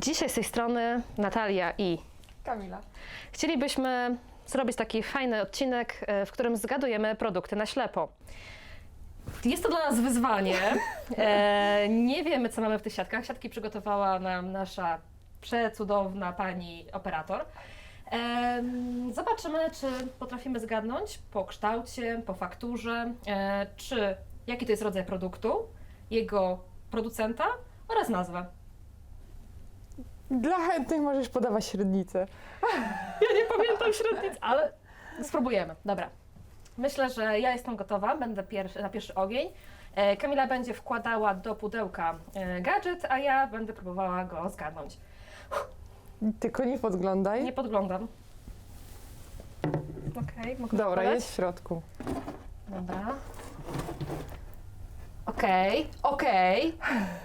Dzisiaj z tej strony Natalia i Kamila. chcielibyśmy zrobić taki fajny odcinek, e, w którym zgadujemy produkty na ślepo. Jest to dla nas wyzwanie. E, nie wiemy, co mamy w tych siatkach. Siatki przygotowała nam nasza przecudowna pani operator. E, zobaczymy, czy potrafimy zgadnąć po kształcie, po fakturze, e, czy jaki to jest rodzaj produktu, jego producenta oraz nazwę. Dla chętnych możesz podawać średnicę. Ja nie pamiętam średnic, ale spróbujemy. Dobra. Myślę, że ja jestem gotowa, będę pierwszy, na pierwszy ogień. E, Kamila będzie wkładała do pudełka e, gadżet, a ja będę próbowała go zgadnąć. Tylko nie podglądaj. Nie podglądam. Okej, mogę Dobra, wkładać? jest w środku. Dobra. Okej, okej.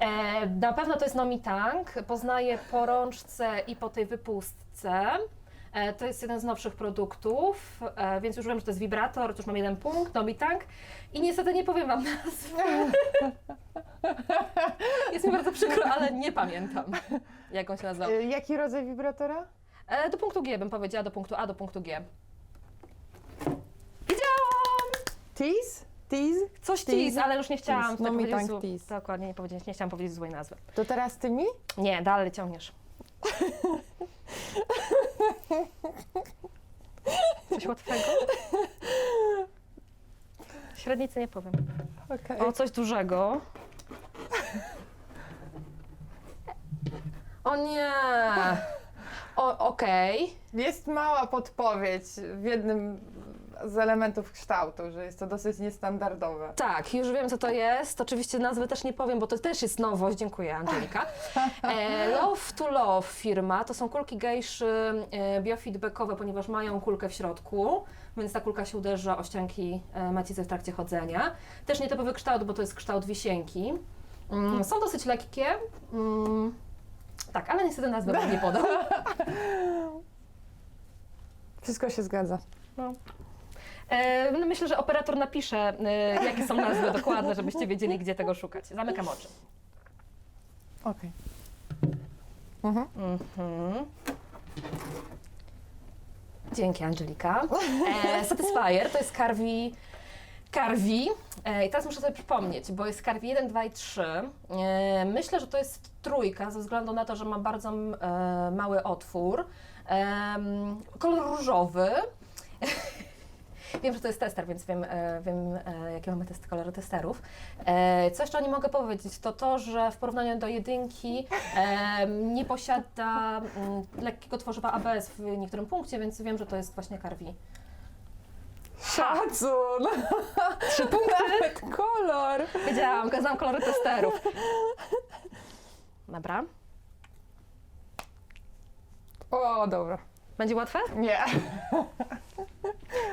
E, Na pewno to jest Nomitang. Poznaję po rączce i po tej wypustce. E, To jest jeden z nowszych produktów, e, więc już wiem, że to jest wibrator, to już mam jeden punkt, Nomitang. I niestety nie powiem Wam nazwy. Jest mi bardzo przykro, ale nie pamiętam, jak on się nazywał. Y, Jaki rodzaj wibratora? E, Do punktu G bym powiedziała, do punktu A, do punktu G. Wiedziałam! Tease? Tease? Coś Tease? tease, ale już nie chciałam Tease. No mi tak tease. Dokładnie, nie, powiedzieć, nie chciałam powiedzieć złej nazwy. To teraz ty mi? Nie, dalej ciągniesz. Coś łatwego? Średnicy nie powiem. Okej. O, coś dużego. O nie! O, okej. Jest mała podpowiedź w jednym z elementów kształtu, że jest to dosyć niestandardowe. Tak, już wiem co to jest. Oczywiście nazwy też nie powiem, bo to też jest nowość. Dziękuję, Angelika. E, love to Love firma. To są kulki gejszy e, biofeedbackowe, ponieważ mają kulkę w środku, więc ta kulka się uderza o ścianki e, macicy w trakcie chodzenia. Też nietypowy kształt, bo to jest kształt wisienki. Mm, są dosyć lekkie. Mm, tak, ale niestety nazwy wam nie podam. Wszystko się zgadza. No. E, no myślę, że operator napisze, e, jakie są nazwy dokładne, żebyście wiedzieli, gdzie tego szukać. Zamykam oczy. Okej. Mhm. Mhm. Dzięki Angelika. E, Satisfyer to jest Carvi. Carvi. E, I teraz muszę sobie przypomnieć, bo jest Carvi 1, 2 i 3. E, myślę, że to jest trójka, ze względu na to, że ma bardzo m, e, mały otwór. Em, kolor różowy. Wiem, że to jest tester, więc wiem, e, wiem e, jakie mamy testy kolory testerów. E, Co jeszcze o nim mogę powiedzieć, to to, że w porównaniu do jedynki e, nie posiada mm, lekkiego tworzywa ABS w niektórym punkcie, więc wiem, że to jest właśnie Carvi. Szacun! Trzy punkty! Nawet kolor! Wiedziałam, znam kolory testerów. Dobra. O, dobra. Będzie łatwe? Nie,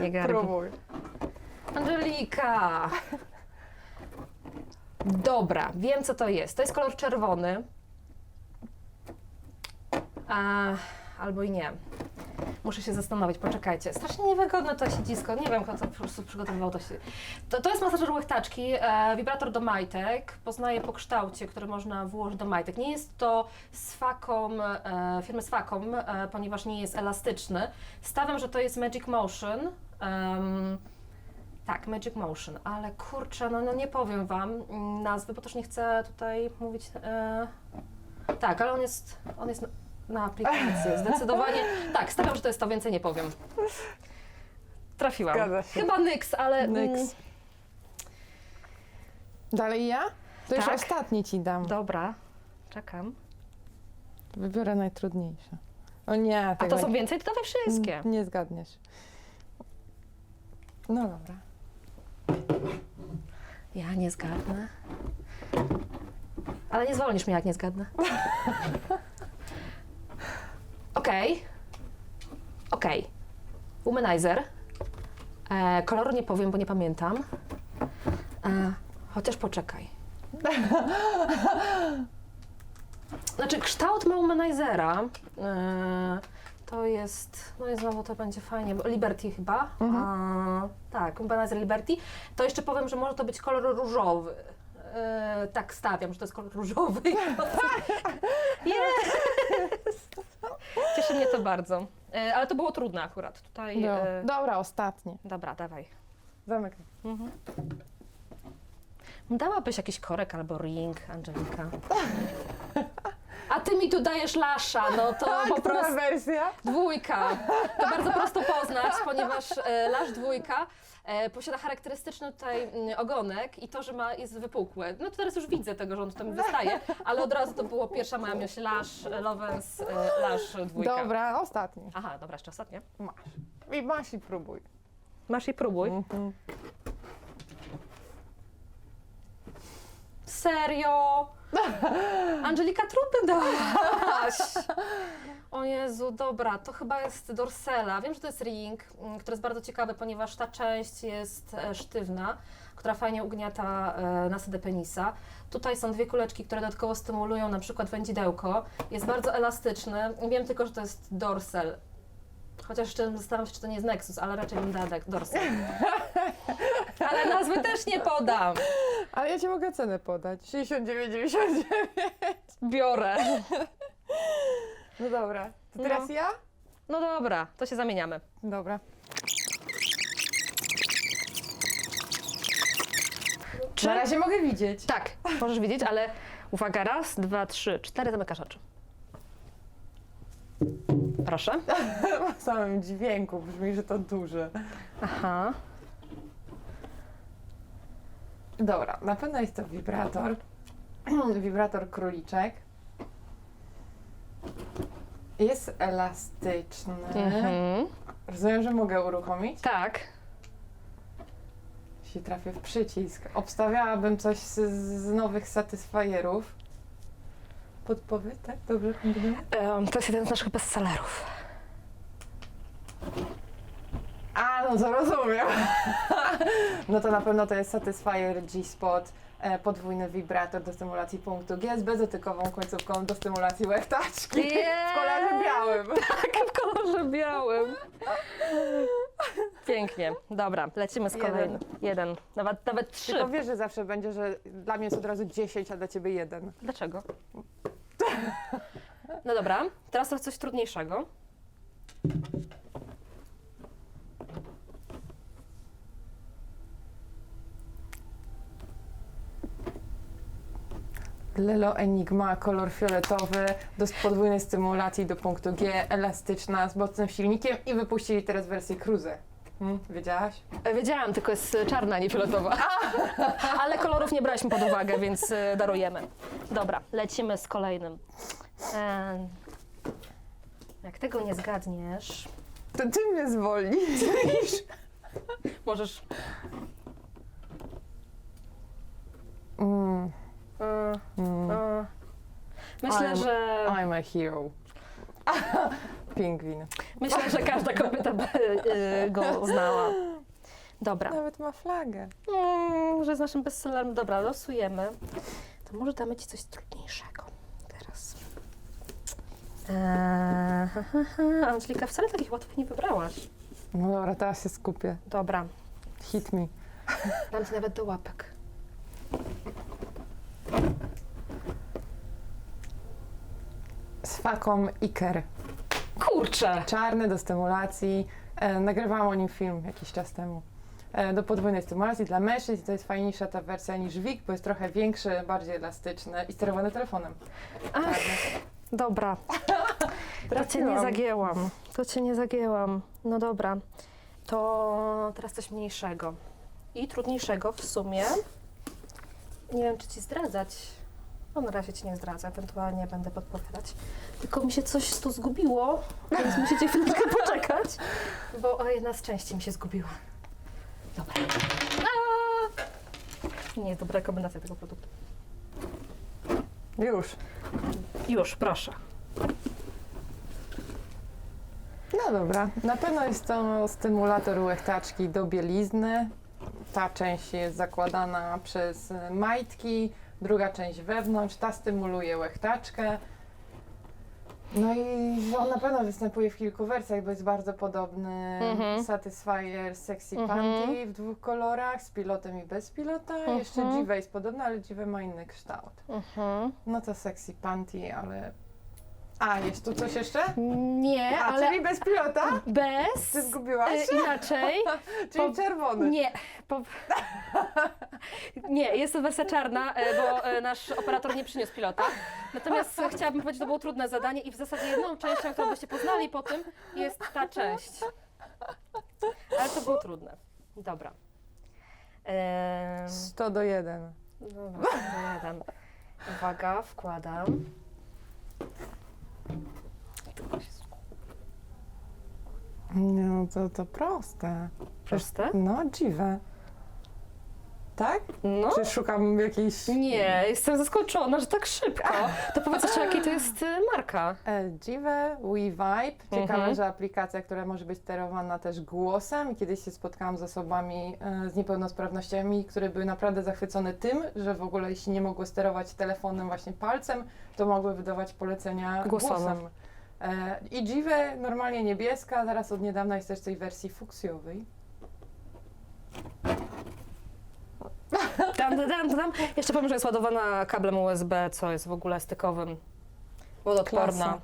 Nie Carvi. próbuj. Angelika! Dobra, wiem co to jest. To jest kolor czerwony. A, albo i nie. Muszę się zastanowić, poczekajcie. Strasznie niewygodne to siedzisko. Nie wiem, kto to po prostu przygotowywał to się. To, to jest masażer łechtaczki, e, wibrator do majtek. Poznaję po kształcie, który można włożyć do majtek. Nie jest to z Facom, e, firmy z Facom, e, ponieważ nie jest elastyczny. Stawiam, że to jest Magic Motion. Tak, Magic Motion, ale kurczę, no, no nie powiem Wam mm, nazwy, bo też nie chcę tutaj mówić. E... Tak, ale on jest, on jest na, aplikacji, zdecydowanie. Tak, stawiam, że to jest to, więcej nie powiem. Trafiłam. Zgadza się. Chyba Nyx, ale. mm, Nyx. Dalej ja? To już Tak. ostatni ci dam. Dobra, czekam. Wybiorę najtrudniejsze. O nie, A tego to są więcej? To dawaj wszystkie. n- nie zgadniesz. No dobra. Ja nie zgadnę. Ale nie zwolnisz mnie, jak nie zgadnę. Okej. Okej. Womanizer. E, koloru nie powiem, bo nie pamiętam. E, chociaż poczekaj. Znaczy, kształt ma womanizera. E, to jest, no i znowu to będzie fajnie, bo Liberty chyba. A, tak, Womanizer Liberty. To jeszcze powiem, że może to być kolor różowy. E, tak stawiam, że to jest kolor różowy. Jest! Cieszy mnie to bardzo. E, ale to było trudne akurat. Tutaj. No. E, Dobra, ostatnie. dobra, dawaj. Zamykaj. Dałabyś jakiś korek albo ring, Angelika. A ty mi tu dajesz lasza, no to po Która prostu wersja? dwójka. To bardzo prosto poznać, ponieważ e, lasz dwójka e, posiada charakterystyczny tutaj mm, ogonek i to, że ma, jest wypukły. No to teraz już widzę tego, że on tutaj mi wystaje, ale od razu to było pierwsza moja myśl, lasz, e, Lovens, e, lasz dwójka. Dobra, ostatni. Aha, dobra, jeszcze ostatnie. Masz. I masz i próbuj. Masz i próbuj. Mhm. Serio? Angelika, trudny dałaś. O Jezu, dobra, to chyba jest dorsela. Wiem, że to jest ring, mm, który jest bardzo ciekawy, ponieważ ta część jest e, sztywna, która fajnie ugniata e, nasadę penisa. Tutaj są dwie kuleczki, które dodatkowo stymulują na przykład wędzidełko. Jest bardzo elastyczny. Wiem tylko, że to jest dorsel. Chociaż jeszcze zastanawiam się, czy to nie jest Nexus, ale raczej bym dała dek- dorsel. Ale nazwy też nie podam. Ale ja ci mogę cenę podać. 69,99. Biorę. No dobra. To teraz No. ja? No dobra, to się zamieniamy. Dobra. Czy... Na razie mogę widzieć. Tak, możesz widzieć, ale uwaga, raz, dwa, trzy, cztery, zamykasz oczy. Proszę. W samym dźwięku brzmi, że to duże. Aha. Dobra, na pewno jest to wibrator. wibrator króliczek. Jest elastyczny. Mhm. Rozumiem, że mogę uruchomić? Tak. Jeśli trafię w przycisk. Obstawiałabym coś z, z nowych Satisfyerów. Podpowiedź, tak? Dobrze? Em, to jest jeden z naszych bestsellerów. A, no to rozumiem. no to na pewno to jest Satisfyer G-Spot. e, Podwójny wibrator do stymulacji punktu G z bezdotykową końcówką do stymulacji łechtaczki. W kolorze białym. Tak, w kolorze białym. Pięknie. Dobra, lecimy z Jeden. kolejnym. Jeden. Nawet, nawet trzy. Tylko wiesz, że zawsze będzie, że dla mnie jest od razu 10, a dla ciebie jeden. Dlaczego? No dobra, teraz to coś trudniejszego. Lelo Enigma, kolor fioletowy, do podwójnej stymulacji do punktu G, elastyczna, z mocnym silnikiem i wypuścili teraz wersję Cruze. Hmm, wiedziałaś? E, Wiedziałam, tylko jest e, czarna, nie fioletowa. Ale kolorów nie braliśmy pod uwagę, więc e, darujemy. Dobra, lecimy z kolejnym. Em, Jak tego nie zgadniesz, To ty mnie zwolnisz. możesz. Mm, mm. Myślę, I'm- że. I'm a hero. Pingwin. Myślę, że każda kobieta by e, go uznała. Dobra. Nawet ma flagę. Mm, że jest naszym bestsellerem. Dobra, losujemy. To może damy Ci coś trudniejszego teraz. Eee, ha, ha, ha. Angelika, wcale takich łatwych nie wybrałaś. No dobra, teraz się skupię. Dobra, Hit me. dam Ci nawet do łapek. Faką Iker. Kurczę! Czarny do stymulacji. E, nagrywałam o nim film jakiś czas temu. E, do podwójnej stymulacji dla mężczyzn. To jest fajniejsza ta wersja niż WIG, bo jest trochę większy, bardziej elastyczny i sterowany telefonem. Ach, Czarny. dobra, to Cię nie Trafiłam. zagięłam. To Cię nie zagięłam. No dobra, to teraz coś mniejszego. I trudniejszego w sumie. Nie wiem, czy Ci zdradzać. No na razie Ci nie zdradzę, ewentualnie będę podpowiadać. Tylko mi się coś tu zgubiło, więc musicie chwilkę poczekać, bo jedna z części mi się zgubiła. Dobra. A! Nie jest dobra rekomendacja tego produktu. Już. Już, proszę. No dobra. Na pewno jest to stymulator łechtaczki do bielizny. Ta część jest zakładana przez majtki, druga część wewnątrz. Ta stymuluje łechtaczkę. No i on na pewno występuje w kilku wersjach, bo jest bardzo podobny Mhm. Satisfyer Sexy Mhm. Panty w dwóch kolorach, z pilotem i bez pilota. Mhm. Jeszcze Jive jest podobna, ale Jive ma inny kształt. Mhm. No to Sexy Panty, ale... A, jest tu coś jeszcze? Nie, A, ale czyli bez pilota? bez. Ty zgubiłaś? e, inaczej. czyli po- czerwony. Nie. Po... nie, jest to wersja czarna, e, bo e, nasz operator nie przyniósł pilota. Natomiast e, chciałabym powiedzieć, że to było trudne zadanie i w zasadzie jedną częścią, którą byście poznali po tym, jest ta część. Ale to było trudne. Dobra. Ehm, 100 do 1. Dobra, to jeden. Uwaga, wkładam. No to, to proste. Proste? No, Jive. Tak? No. Czy szukam jakiejś... Nie, jestem zaskoczona, że tak szybko. To powiedz jeszcze, jakiej to jest y, marka. E, Jive, WeVibe. Ciekawe, Mhm. że aplikacja, która może być sterowana też głosem. Kiedyś się spotkałam z osobami e, z niepełnosprawnościami, które były naprawdę zachwycone tym, że w ogóle jeśli nie mogły sterować telefonem właśnie palcem, to mogły wydawać polecenia głosem. E, I Jive normalnie niebieska, teraz od niedawna jest też tej wersji fuksjowej. Tam, tam, tam, tam. Jeszcze powiem, że jest ładowana kablem USB, co jest w ogóle stykowym. Wodoodporna. Klasa.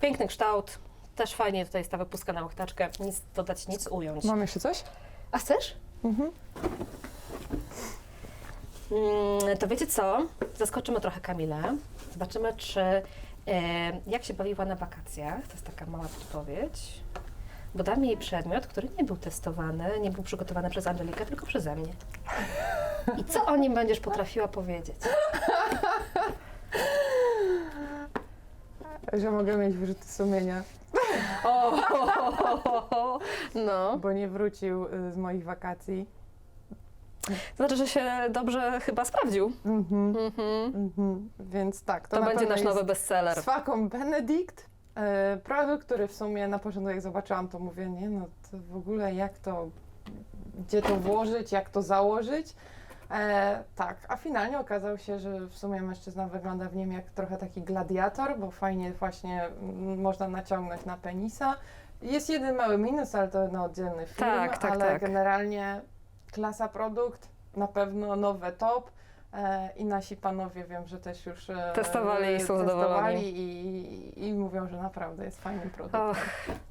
Piękny kształt. Też fajnie tutaj jest ta wypuska na łechtaczkę. Nic dodać, nic ująć. Mam jeszcze coś? A chcesz? Mhm. Mm, to wiecie co? Zaskoczymy trochę Kamilę. Zobaczymy, czy e, jak się bawiła na wakacjach. To jest taka mała podpowiedź. Bo dam jej przedmiot, który nie był testowany, nie był przygotowany przez Angelikę, tylko przeze mnie. I co o nim będziesz potrafiła powiedzieć? Że mogę mieć wyrzuty sumienia, O, no. bo nie wrócił y, z moich wakacji. Znaczy, że się dobrze chyba sprawdził. Mhm. Mhm. Mhm. Więc tak, to, To na będzie pewno nasz jest nowy bestseller. Z faką Benedict. E, produkt, który w sumie na początku jak zobaczyłam, to mówię, nie no, to w ogóle jak to, gdzie to włożyć, jak to założyć. E, tak, a finalnie okazało się, że w sumie mężczyzna wygląda w nim jak trochę taki gladiator, bo fajnie właśnie mm, można naciągnąć na penisa. Jest jeden mały minus, ale to na oddzielny film, Tak, tak, ale tak. generalnie klasa produkt, na pewno nowe top. E, I nasi panowie wiem, że też już e, Testowali i są testowali zadowoleni. i, i mówią, że naprawdę jest fajny produkt.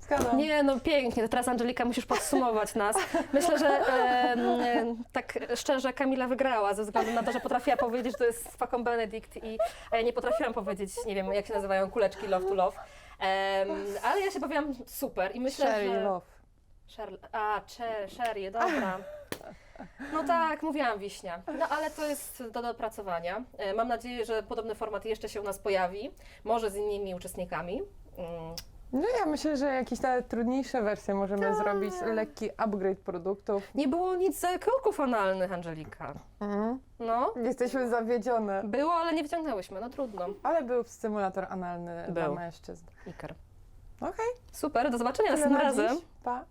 Zgadzam. Nie, no pięknie. Teraz Angelika musisz podsumować nas. Myślę, że e, tak szczerze Kamila wygrała ze względu na to, że potrafiła powiedzieć, że to jest faką Benedict i a ja nie potrafiłam powiedzieć, nie wiem jak się nazywają kuleczki Love to Love. Em, ale ja się bawiłam super i myślę, Sherry że... Love. Sher... A, Sherry, dobra. No tak, mówiłam wiśnia. No ale to jest do dopracowania. E, Mam nadzieję, że podobny format jeszcze się u nas pojawi. Może z innymi uczestnikami. Mm, No ja myślę, że jakieś nawet trudniejsze wersje możemy Tak. zrobić, lekki upgrade produktów. Nie było nic za kruków analnych, Angelika. Mhm. No, Jesteśmy zawiedzione. było, ale nie wyciągnęłyśmy, no trudno. Ale był stymulator analny dla Był. mężczyzn. Iker. Okej, Super, do zobaczenia tyle następnym na razem. dziś. Pa.